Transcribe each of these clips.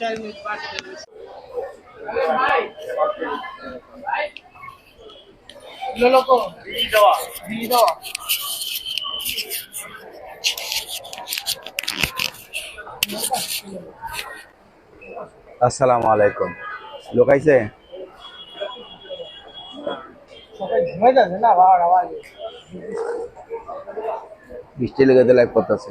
চার মিনিট পাঁচ মিনিট। লোক দিয়ে দেওয়া আসসালামু আলাইকুম। লোক আইছে? সবাই ঘুমাই যাচ্ছে না? বাবার আওয়াজ বৃষ্টি লেগে দিলে করতেছে।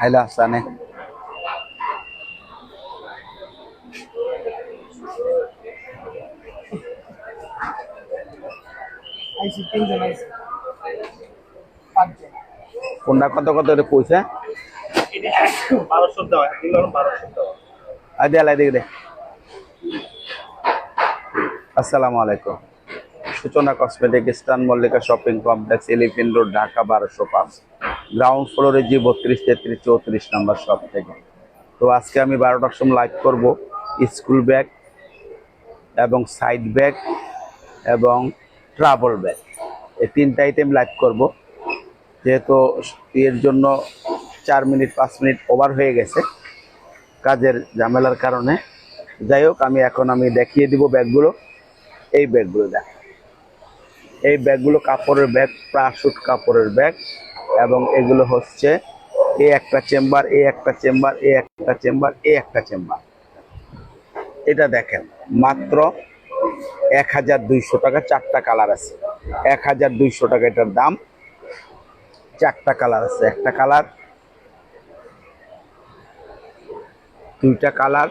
হাইলা সানে আইসি তিনজন আইসি। কোনটা কত কত কইছে? দেখে আসসালামু আলাইকুম। সূচনা কসমেটিক স্টান Mallika shopping complex elephant road Dhaka বারোশো পাঁচ। গ্রাউন্ড ফ্লোরে যে বত্রিশ, তেত্রিশ, চৌত্রিশ নাম্বার শপ থেকে। তো আজকে আমি বারোটার সময় লাইভ করব। স্কুল ব্যাগ এবং সাইড ব্যাগ এবং ট্রাভেল ব্যাগ এই তিনটা আইটেম লাইভ করব। যেহেতু এর জন্য চার মিনিট, পাঁচ মিনিট ওভার হয়ে গেছে কাজের ঝামেলার কারণে। যাই হোক, আমি এখন আমি দেখিয়ে দিব ব্যাগগুলো এই ব্যাগগুলো দেখ। এই ব্যাগগুলো কাপড়ের ব্যাগ প্রাশুট কাপড়ের ব্যাগ এবং এগুলো হচ্ছে এ একটা চেম্বার, এ একটা চেম্বার, এ একটা চেম্বার, এ একটা চেম্বার। এটা দেখেন, মাত্র এক হাজার দুইশো টাকা, চারটা কালার আছে। এক হাজার দুইশো টাকা এটার দাম, চারটা কালার আছে। একটা কালার, দুইটা কালার,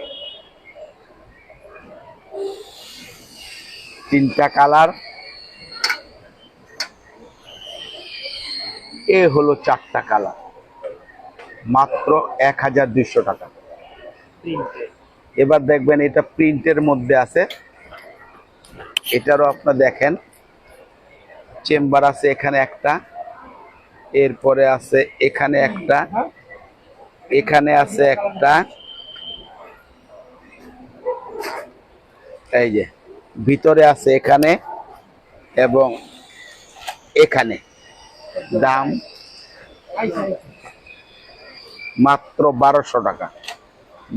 তিনটা কালার এ হলো চারটা কালার। মাত্র এক হাজার দুইশো টাকা। এবার দেখবেন এটা প্রিন্টের মধ্যে আছে। এটারও আপনার দেখেন। চেম্বার আছে এখানে একটা। এরপরে আছে এখানে একটা। এখানে আছে একটা। এই যে, ভিতরে আছে এখানে এবং এখানে। দাম মাত্র বারোশো টাকা।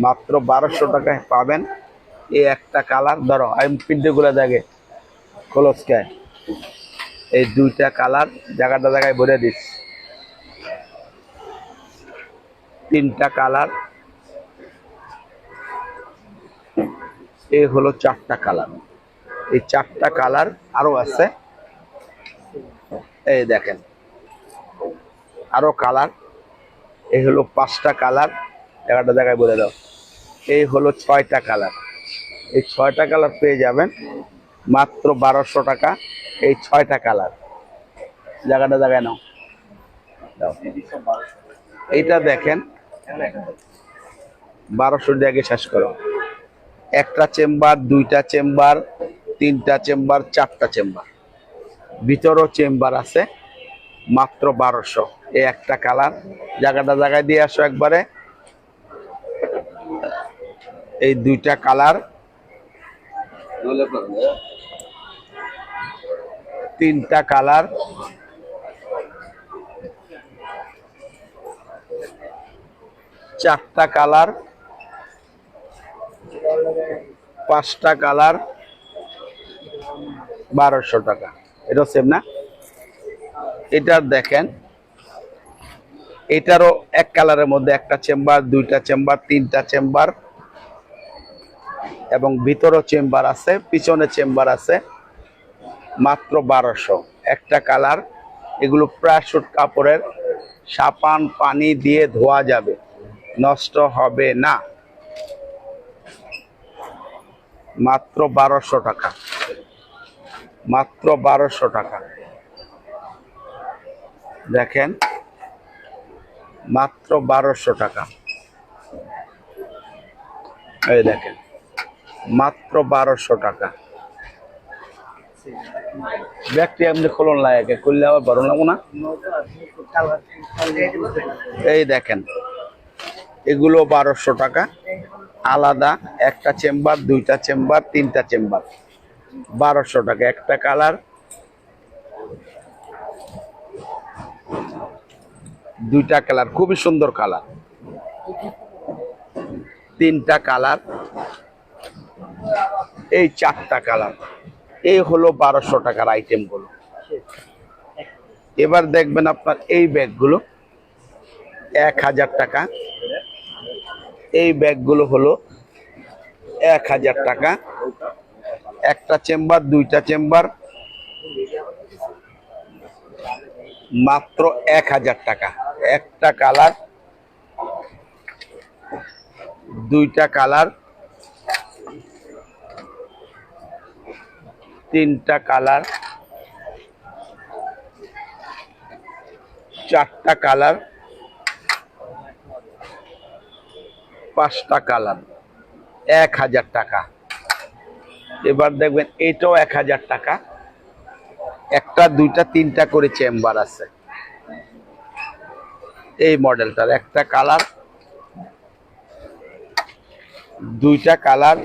মাত্র বারোশো টাকায় পাবেন এই একটা কালার। ধরো, আমি প্রিন্টগুলো দেখে কলসকায় এই দুইটা কালার জায়গাটা জায়গায় ভরে দিস। তিনটা কালার। এই হলো চারটা কালার। এই চারটা কালার আরও আছে। এই দেখেন। আরও কালার এই হলো পাঁচটা কালার এগারোটা জায়গায় বলে দাও। এই হলো ছয়টা কালার এই ছয়টা কালার পেয়ে যাবেন মাত্র বারোশো টাকা। এই ছয়টা কালার জায়গাটা জায়গায় নাও। দাও। এইটা দেখেন। বারোশো জায়গায় শেষ করো। একটা চেম্বার, দুইটা চেম্বার, তিনটা চেম্বার, চারটা চেম্বার। ভিতরও চেম্বার আছে। মাত্র বারোশো। এই একটা কালার। জায়গাটা জায়গায় দিয়ে আসো একবারে। এই দুইটা কালার। তিনটা কালার। চারটা কালার। পাঁচটা কালার। বারোশো টাকা। এটা সেম না? এটার দেখেন, এটারও এক কালারের মধ্যে একটা চেম্বার, দুইটা চেম্বার, তিনটা চেম্বার এবং ভিতরও চেম্বার আছে, পিছনে চেম্বার আছে, মাত্র বারোশো। একটা কালার, এগুলো প্রাশুট কাপড়ের, সাপান পানি দিয়ে ধোয়া যাবে, নষ্ট হবে না। মাত্র বারোশো টাকা, মাত্র বারোশো টাকা। দেখেন, মাত্র বারোশো টাকা। এই দেখেন, মাত্র বারোশো টাকা। ব্যাগটি আপনি খুলুন লাগে খুললে আবার বড় লাগবো না? এই দেখেন, এগুলো বারোশো টাকা। আলাদা একটা চেম্বার, দুইটা চেম্বার, তিনটা চেম্বার। বারোশো টাকা, একটা কালার। দুইটা কালার, খুবই সুন্দর কালার। তিনটা কালার। এই চারটা কালার। এই হলো বারোশো টাকার আইটেমগুলো এবার দেখবেন আপনার এই ব্যাগগুলো, এক হাজার টাকা। এই ব্যাগগুলো হলো এক হাজার টাকা। একটা চেম্বার, দুইটা চেম্বার। মাত্র এক হাজার টাকা। একটা কালার, দুইটা কালার, তিনটা কালার, চারটা কালার, পাঁচটা কালার, এক হাজার টাকা। এবার দেখবেন এটাও এক হাজার টাকা। একটা, দুইটা, তিনটা করে চেম্বার আছে। এই মডেলটার একটা কালার, দুইটা কালার,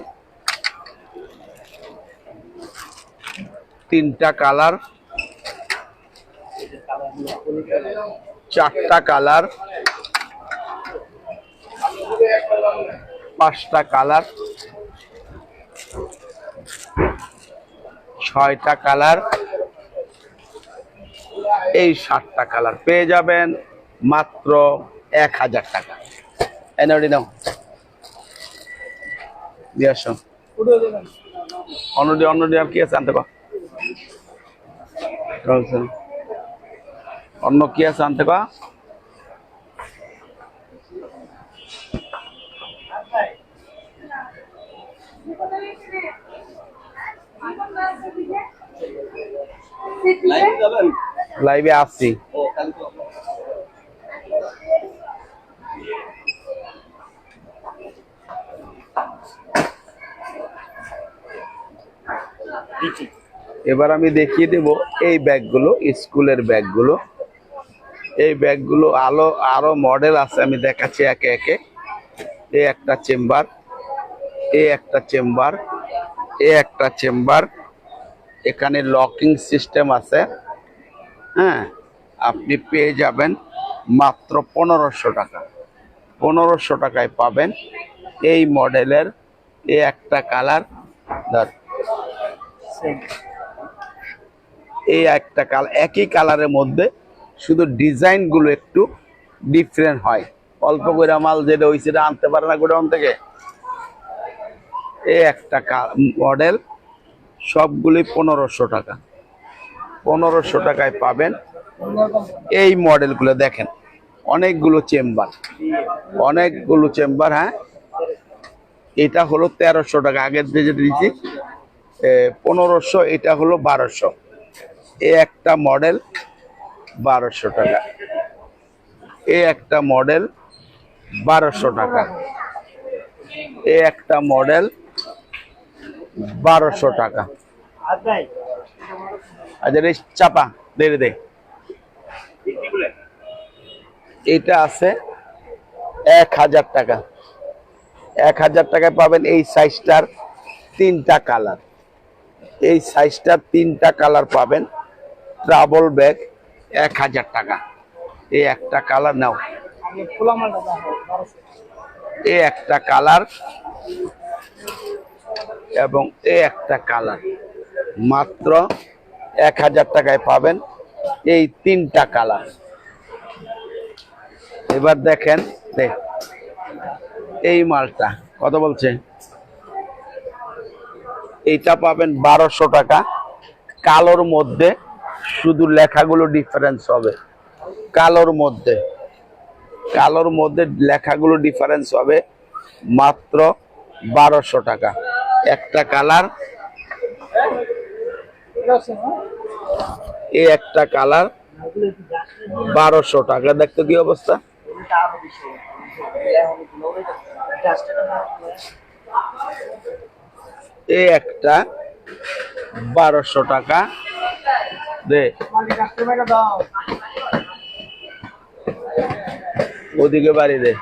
তিনটা কালার, চারটা কালার, পাঁচটা কালার, ছয়টা কালার, এই সাতটা কালার পেয়ে যাবেন। মাত্র এক হাজার টাকা। এনডি নাও দিয়ে আসো। অন্যটি অন্যটি আর কি আছে আনতে অন্য কি আছে আনতে পা লাইভে আসছি। এবার আমি দেখিয়ে দেব এই ব্যাগগুলো, স্কুলের ব্যাগগুলো। এই ব্যাগগুলো আলো, আরও মডেল আছে, আমি দেখাচ্ছি একে একে। এ একটা চেম্বার, এ একটা চেম্বার, এ একটা চেম্বার। এখানে লকিং সিস্টেম আছে। হ্যাঁ আপনি পেয়ে যাবেন মাত্র পনেরোশো টাকা। পনেরোশো টাকায় পাবেন এই মডেলের এ একটা কালার। ধর এই একটা কালার একই কালারের মধ্যে শুধু ডিজাইনগুলো একটু ডিফারেন্ট হয়। অল্প করে মাল যেটা ওই সেটা আনতে পারে না গোডাউন থেকে। এই একটা মডেল সবগুলোই পনেরোশো টাকা। পনেরোশো টাকায় পাবেন এই মডেলগুলো দেখেন। অনেকগুলো চেম্বার। অনেকগুলো চেম্বার হ্যাঁ? এটা হলো তেরোশো টাকা। আগের যে যেটা দিচ্ছি পনেরোশো, এটা হলো বারোশো। এ একটা মডেল, বারোশো টাকা। এ একটা মডেল, বারোশো টাকা। এ একটা মডেল, বারোশো টাকা। আচ্ছা রে চাপা, দে রে দে। এটা আছে এক হাজার টাকা। এক হাজার টাকায় পাবেন এই সাইজটার তিনটা কালার। এই সাইজটার তিনটা কালার পাবেন। ট্রাভেল ব্যাগ এক হাজার টাকা। এই একটা কালার, নাও। এই একটা কালার এবং এই একটা কালার। মাত্র এক হাজার টাকায় পাবেন এই তিনটা কালার। এবার দেখেন দেখ এই মালটা কত বলছে? এইটা পাবেন বারোশো টাকা। কালোর মধ্যে শুধু লেখাগুলো ডিফারেন্স হবে। কালোর মধ্যে। কালোর মধ্যে লেখাগুলো ডিফারেন্স হবে মাত্র বারোশো টাকা। একটা কালার। এটা এই একটা কালার বারোশো টাকা। দেখতে কি অবস্থা? এই একটা বারোশো টাকা। দে। ওদিকে বাড়ি দে।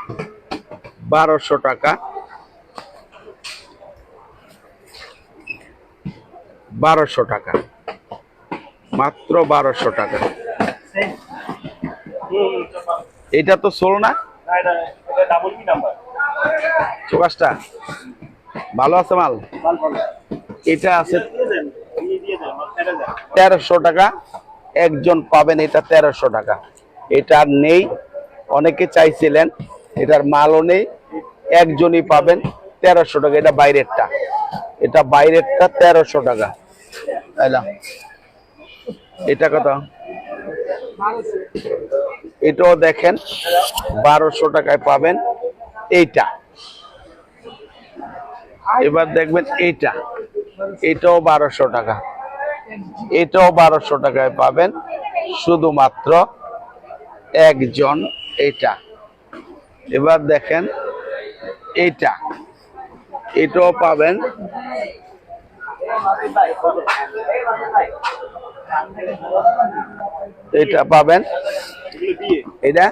বারোশো টাকা। বারোশো টাকা। মাত্র বারোশো টাকা। এটা তো সোল না? চোকাশটা ভালো আছে মাল? এটা আছে তেরোশো টাকা। একজন পাবেন এটা তেরোশো টাকা। এটা নেই। অনেকে চাইছিলেন, এটার মালও নেই। একজনই পাবেন তেরোশো টাকা। এটা বাইরেরটা। এটা বাইরেরটা তেরোশো টাকা। এটা কত? এটাও দেখেন, বারোশো টাকায় পাবেন। এইটা। এবার দেখবেন এইটা এটাও বারোশো টাকা। এটাও বারোশো টাকায় পাবেন। শুধুমাত্র একজন এটা। এবার দেখেন এইটা এটাও পাবেন। এটা পাবেন। এটা?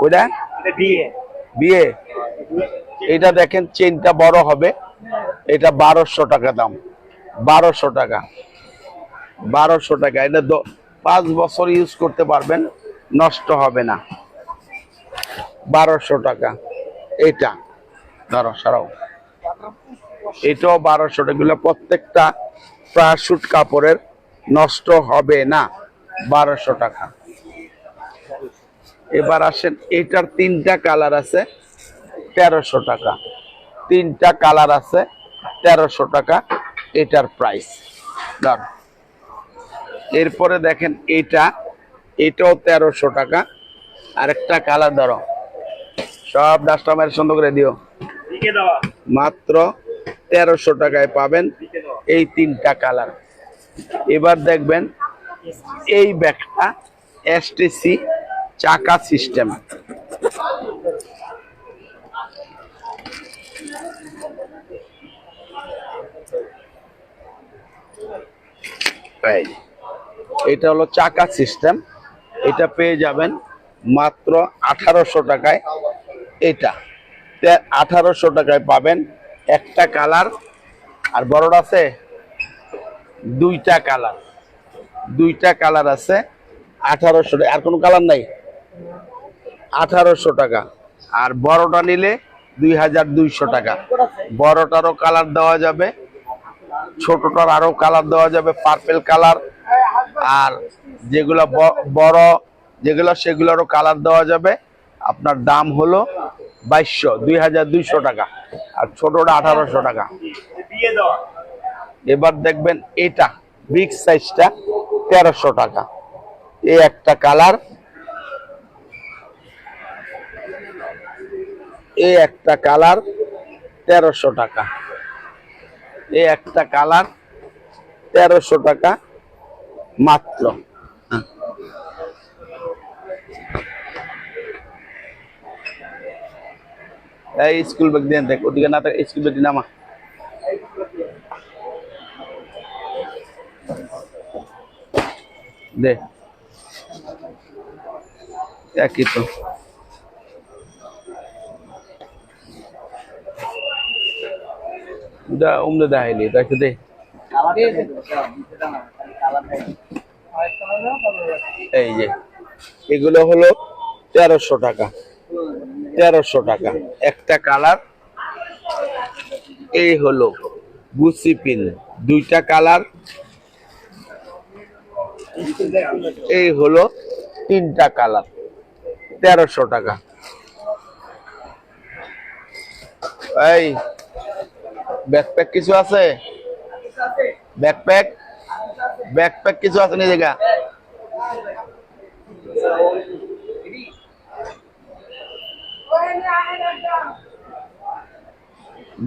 এটা বিয়ে। বিয়ে। এটা দেখেন, চেনটা বড় হবে। এটা বারোশো টাকা দাম। বারোশো টাকা। বারোশো টাকা। এটা পাঁচ বছর ইউজ করতে পারবেন, নষ্ট হবে না। বারোশো টাকা। এটা। ধরো, সরাও। এটাও বারোশো টাকা। প্রত্যেকটা প্রাশুট কাপড়ের নষ্ট হবে না। বারোশো টাকা। এবার আসেন, এটার তিনটা কালার আছে। তেরোশো টাকা। তিনটা কালার আছে তেরোশো টাকা এটার প্রাইস ধর এরপরে দেখেন এটা এটাও তেরোশো টাকা। আরেকটা কালার ধরো। সব ডাস্টমারের সুন্দর করে দিও। মাত্র তেরোশো টাকায় পাবেন এই তিনটা কালার। এবার দেখবেন এই ব্যাগটা এসটিসি চাকা সিস্টেম এটা হলো চাকা সিস্টেম। এটা পেয়ে যাবেন মাত্র আঠারোশো টাকায়। এটা আঠারোশো টাকায় পাবেন একটা কালার। আর বড়টা আছে দুইটা কালার। দুইটা কালার আছে আঠারোশো টাকা। আর কোনো কালার নাই? আঠারোশো টাকা। আর বড়টা নিলে দুই হাজার দুইশো টাকা। বড়টারও কালার দেওয়া যাবে ছোটটার আরও কালার দেওয়া যাবে পার্পেল কালার আর যেগুলো বড়, যেগুলো সেগুলোরও কালার দেওয়া যাবে। আপনার দাম হলো বাইশশো দুই হাজার দুইশো টাকা। আর ছোটটা আঠারোশো টাকা। এবার দেখবেন এটা বিগ সাইজটা তেরোশো টাকা। এই একটা কালার এই একটা কালার তেরোশো টাকা। এই একটা কালার তেরোশো টাকা মাত্র। হ্যাঁ। এই স্কুল ব্যাগ দিয়ে দেখ ওদিকে না থাকে স্কুল ব্যাগ নামা। দে। একই তো। দা উমদে দেখাইলি দেখো দে। এই যে, এগুলো হলো তেরোশো টাকা। তেরোশো টাকা, একটা কালার। এই হলো গুচি পিন, দুইটা কালার। এই হলো তিনটা কালার, তেরোশো টাকা। এই ব্যাকপ্যাক কিছু আছে? ব্যাকপ্যাক ব্যাকপ্যাক কিছু আছে নি জায়গা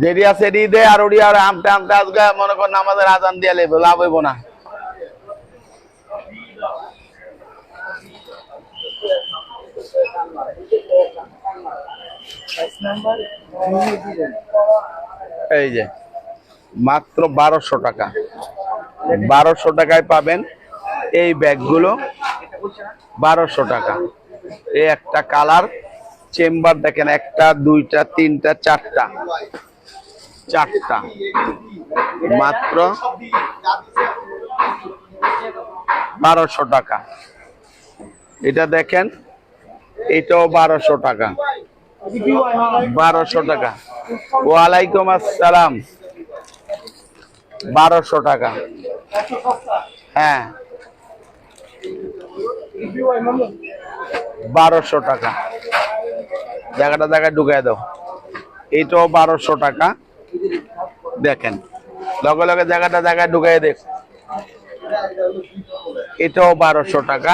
যেটি আছে এটি দে, আর ওটি আর আমতে আমতে আজকে মনে করেন আমাদের আজান দিয়ে লাভ হইব না। নাম্বার এই যে, মাত্র বারোশো টাকা। বারোশো টাকায় পাবেন এই ব্যাগগুলো, বারোশো টাকা। এই একটা কালার, চেম্বার দেখেন, একটা, দুইটা, তিনটা, চারটা। চারটা। মাত্র বারোশো টাকা। এটা দেখেন, এটাও বারোশো টাকা। বারোশো টাকা। ওয়ালাইকুম আসসালাম। বারোশো টাকা। হ্যাঁ। বারোশো টাকা। জায়গাটা জায়গায় ঢুকাই দাও। এইটাও বারোশো টাকা। দেখেন। লগে লগে জায়গাটা জায়গায় ঢুকাই দেখ। এটাও বারোশো টাকা।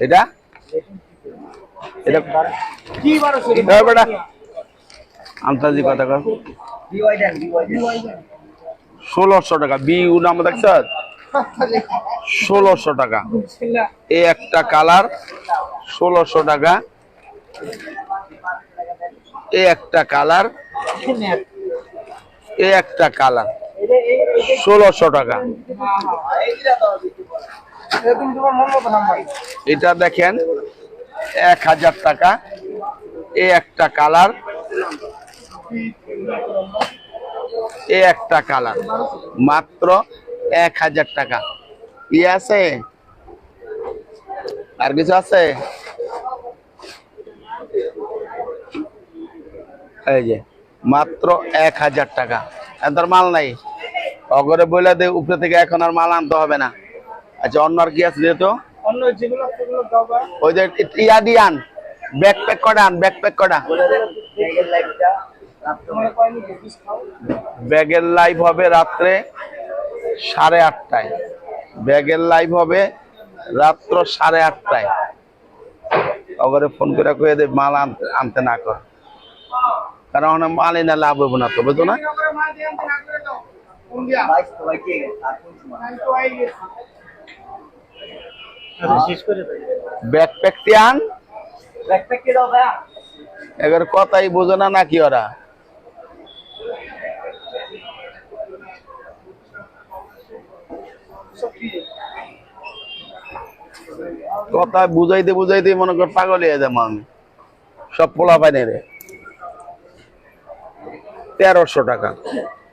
এটা? এটা কথা কর ষোলোশো টাকা। বি নাম দেখছ ষোলোশো টাকা। এই একটা কালার, ষোলোশো টাকা। এই একটা কালার এই একটা কালার। ষোলোশো টাকা। এটা দেখেন, এক হাজার টাকা। এ একটা কালার। এ একটা কালার। মাত্র এক হাজার টাকা। ই আছে? আর কিছু আছে? এই যে, মাত্র এক হাজার টাকা। এত মাল নাই। অগরে বলে দে, উপরে থেকে এখন আর মাল আনতে হবে না। আচ্ছা অন্য আর কি আছে যেহেতু? অন্য যেগুলো ওই যে ইয়া ব্যাকপ্যাক কটা আন ব্যাকপ্যাক কটা? কয়নি বিশ খাও? ব্যাগের লাইভ হবে রাত্রে সাড়ে আটটায়। ব্যাগের লাইভ হবে রাত্র সাড়ে আটটায়। ওগরে ফোন করে কয়ে দে মাল আনতে আনতে না কর। কারণ ওখানে মাল এনে লাভ হইব না তো বুঝো না? ব্যাকপ্যাক দাও ভাইয়া এবার কথাই বোঝো না নাকি ওরা? কথা বুঝাইতে বুঝাইতে মনে কর পাগল হয়ে যাব আমি। সব পোলা পাইনি রে। তেরোশো টাকা।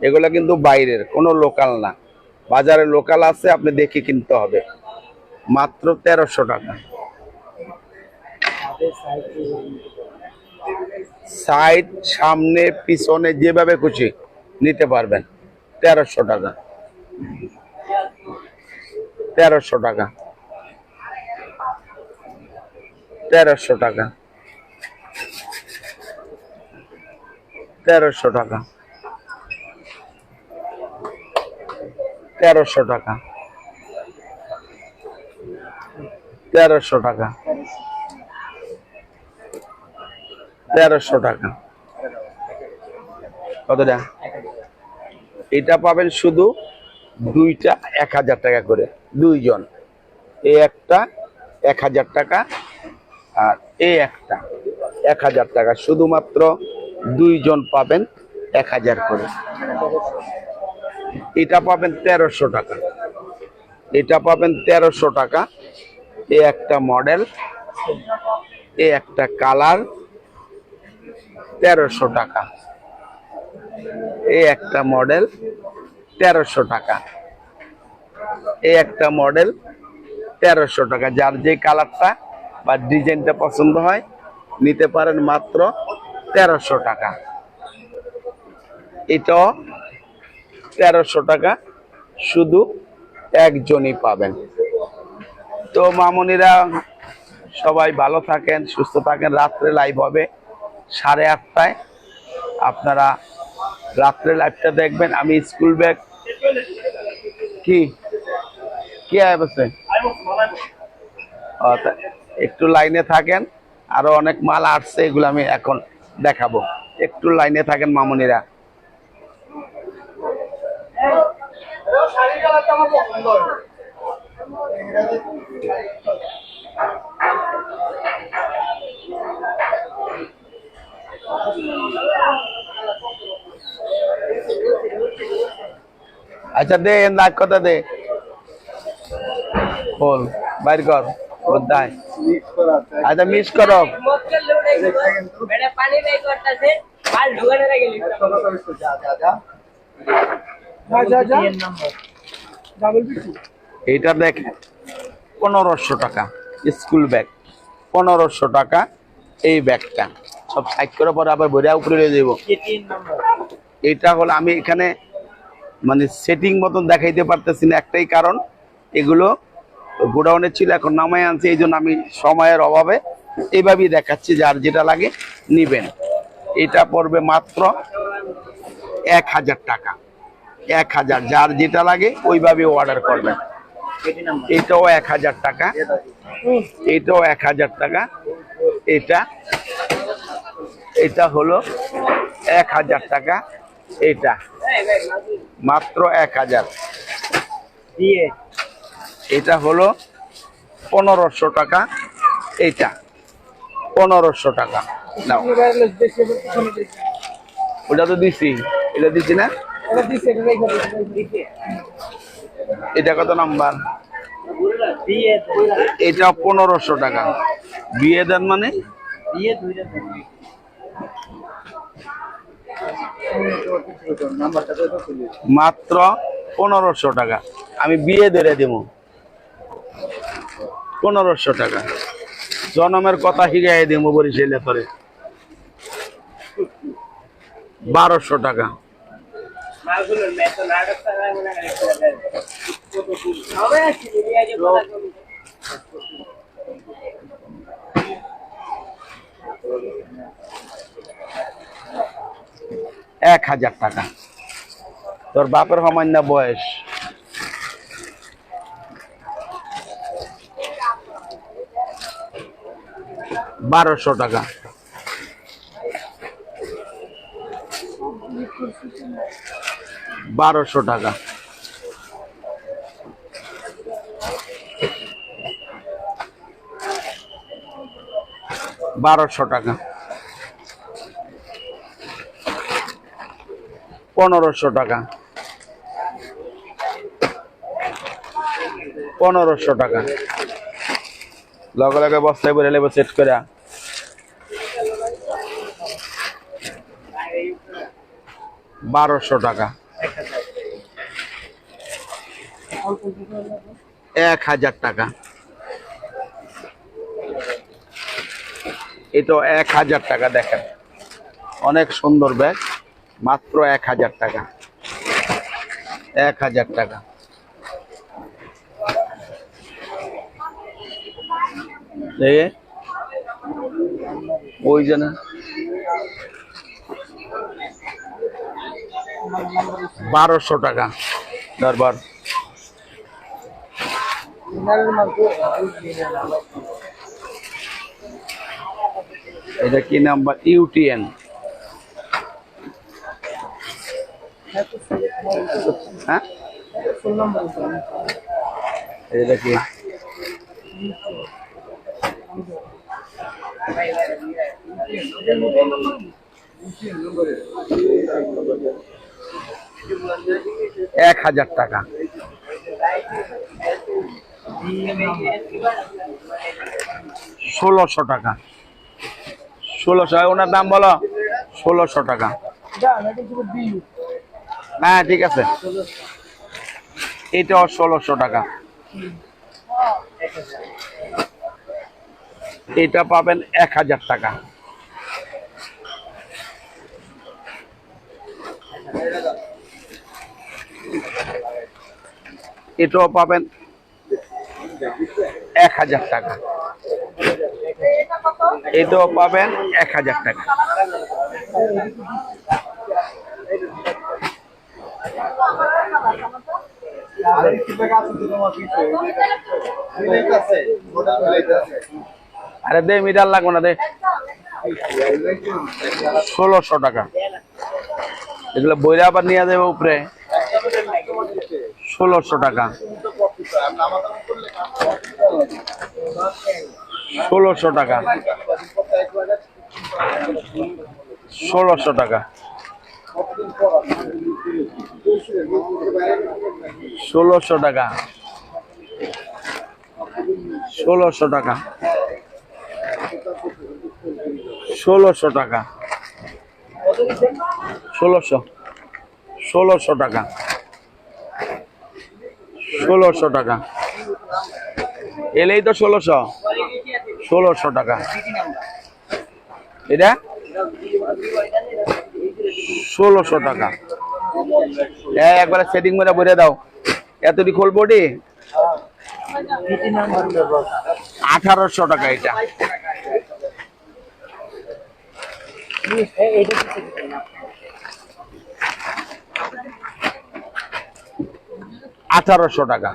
এগুলা কিন্তু বাইরের কোনো লোকাল না। বাজারে লোকাল আছে আপনি দেখে কিনতে হবে। মাত্র তেরোশো টাকা। সাইড, সামনে, পিছনে যেভাবে খুশি নিতে পারবেন। তেরোশো টাকা। তেরোশো টাকা। তেরোশো টাকা। তেরোশো টাকা। তেরোশো টাকা। তেরোশো টাকা। তেরোশো টাকা। কতটা? এটা পাবেন শুধু দুইটা এক হাজার টাকা করে, দুইজন। এই একটা এক হাজার টাকা আর এই একটা এক হাজার টাকা। শুধুমাত্র দুইজন পাবেন এক হাজার করে। এটা পাবেন তেরোশো টাকা। এটা পাবেন তেরোশো টাকা। এ একটা মডেল, এ একটা কালার, তেরোশো টাকা। এ একটা মডেল, তেরোশো টাকা। এ একটা মডেল, তেরোশো টাকা। যার যে কালারটা বা ডিজাইনটা পছন্দ হয়, নিতে পারেন মাত্র তেরোশো টাকা। এটাও তেরোশো টাকা, শুধু একজনই পাবেন। তো মামুনিরা সবাই ভালো থাকেন সুস্থ থাকেন রাত্রে লাইভ হবে সাড়ে আটটায় আপনারা রাত্রে লাইভটা দেখবেন আমি স্কুল ব্যাগ কি কি তা একটু লাইনে থাকেন আরও অনেক মাল আসছে এগুলো আমি এখন দেখাবো একটু লাইনে থাকেন মামুনিরা শাড়ি আচ্ছা দে নাক কথা দে? বল বাইর কর আছে আচ্ছা মিস করো। ডাবল বিটু এইটা দেখেন পনেরোশো টাকা, স্কুল ব্যাগ। পনেরোশো টাকা এই ব্যাগটা। সব সাইড করে পরে আবার ভরে উপরে নিয়ে যাব এটা হলো আমি এখানে মানে সেটিং মতন দেখাইতে পারতেছি না, একটাই কারণ এগুলো গোডাউনে ছিল, এখন নামাই আনছি, এই জন্য আমি সময়ের অভাবে এইভাবেই দেখাচ্ছি, যার যেটা লাগে নিবেন। এটা পড়বে মাত্র এক হাজার টাকা। এক হাজার, যার যেটা লাগে ওইভাবে অর্ডার করবেন। এটাও এক হাজার টাকা। এটাও এক হাজার টাকা। এটা এটা হলো এক হাজার টাকা। এটা মাত্র এক হাজার। এটা হলো পনেরোশো টাকা। এটা পনেরোশো টাকা। নাও। ওটা তো দিছি। এটা দিছি না? এটা কত নাম্বার? এটা পনেরোশো টাকা। বিয়ে দেন মানে? মাত্র পনেরোশো টাকা। আমি বিয়ে ধরে দেব। পনেরোশো টাকা। জনমের কথা শিখাই দেব বরিশালে করে বারোশো টাকা। এক হাজার টাকা। তোর বাপের সমান্য বয়স। বারোশো টাকা। বারোশো টাকা। বারোশো টাকা। পনেরোশো টাকা। পনেরোশো টাকা। লগে লগে বস্তায় বলে নেব সেট করে। বারোশো টাকা। এক হাজার টাকা। এটাও এক হাজার টাকা দেখেন। অনেক সুন্দর ব্যাগ, মাত্র এক হাজার টাকা। এক হাজার টাকা। ওই যে না। বারোশো টাকা, দরবার। এটা কি নাম্বার? ইউটিএন হ্যাঁ? এটা কি? এক হাজার টাকা। ষোলোশো টাকা। ষোলোশো। ওনার দাম বলো? ষোলোশো টাকা। হ্যাঁ ঠিক আছে। এটাও ষোলোশো টাকা। এটা পাবেন এক হাজার টাকা। এটাও পাবেন এক হাজার টাকা। এটাও পাবেন এক হাজার টাকা। তো আরে দে, মিটার লাগবে না, দে। ষোলোশো টাকা। এগুলো বইরা আবার নিয়ে যাবে উপরে। ষোলোশো টাকা। ষোলোশো টাকা। ষোলোশো টাকা। ষোলোশো টাকা। ষোলোশো টাকা। ষোলোশো টাকা। ষোলোশো। ষোলোশো টাকা। ষোলোশো টাকা। এলেই তো ষোলোশো। ষোলোশো টাকা। এটা? ষোলোশো টাকা। হ্যাঁ একবারে সেটিং করে বলে দাও। এতটি খুলবো ডি আঠারোশো টাকা এটা। আঠারোশো টাকা।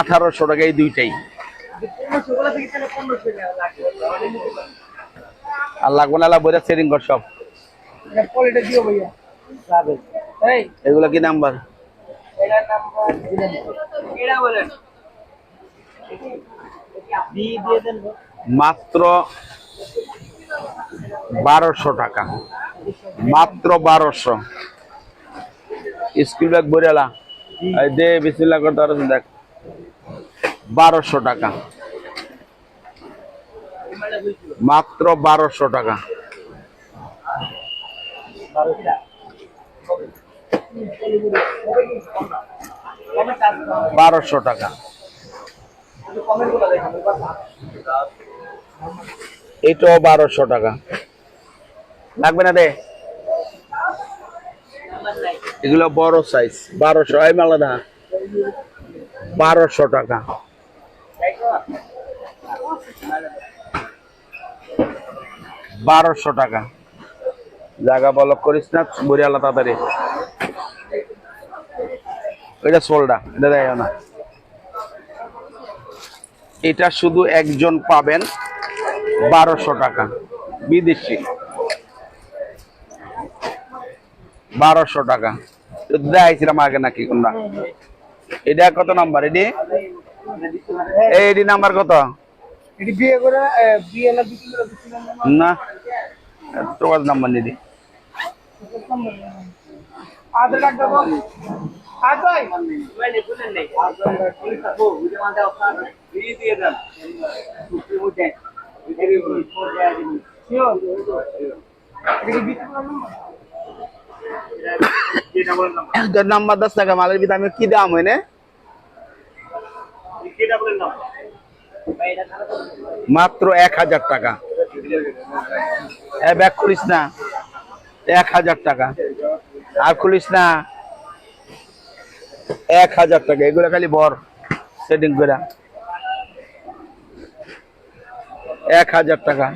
আঠারোশো টাকা এই দুইটাই। আর লাগবো না লাগবো সেটিং কর সব। এগুলো কি নাম্বার? মাত্র বারোশো টাকা। মাত্র বারোশো। স্কুল ব্যাগ বইরালা দে পারছ দেখ। বারোশো টাকা। মাত্র বারোশো টাকা। বারোশো টাকা। এটাও বারোশো টাকা। লাগবে না রে এগুলো বড় সাইজ বারোশো, এই মালাদা বারোশো টাকা। বারোশো টাকা। জায়গা বলক করিস না বরিয়ালা তাড়াতাড়ি। এটা সোলডা, এটা না। এটা শুধু একজন পাবেন বারোশো টাকা। বিদেশি। বারোশো টাকা। দেখাইছিলাম আগে নাকি কোনটা? এটা কত নাম্বার? এটি? এডি নাম্বার কত? এটি না নাম্বার নিদি আধার নাম্বার দশ টাকা, মালের ভিতরে কি দাম হয় না? মাত্র এক হাজার টাকা। ব্যাক করিস না। এক হাজার টাকা। আর খুলিস না। এক হাজার টাকা। এগুলো খালি বর সেটিং করে। এক হাজার টাকা।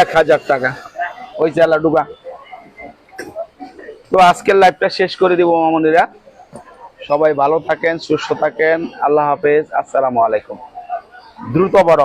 এক হাজার টাকা। ওই জেলা ডুবা। তো আজকের লাইভটা শেষ করে দিব মামনিরা সবাই ভালো থাকেন, সুস্থ থাকেন। আল্লাহ হাফেজ। আসসালামু আলাইকুম। দ্রুত বড়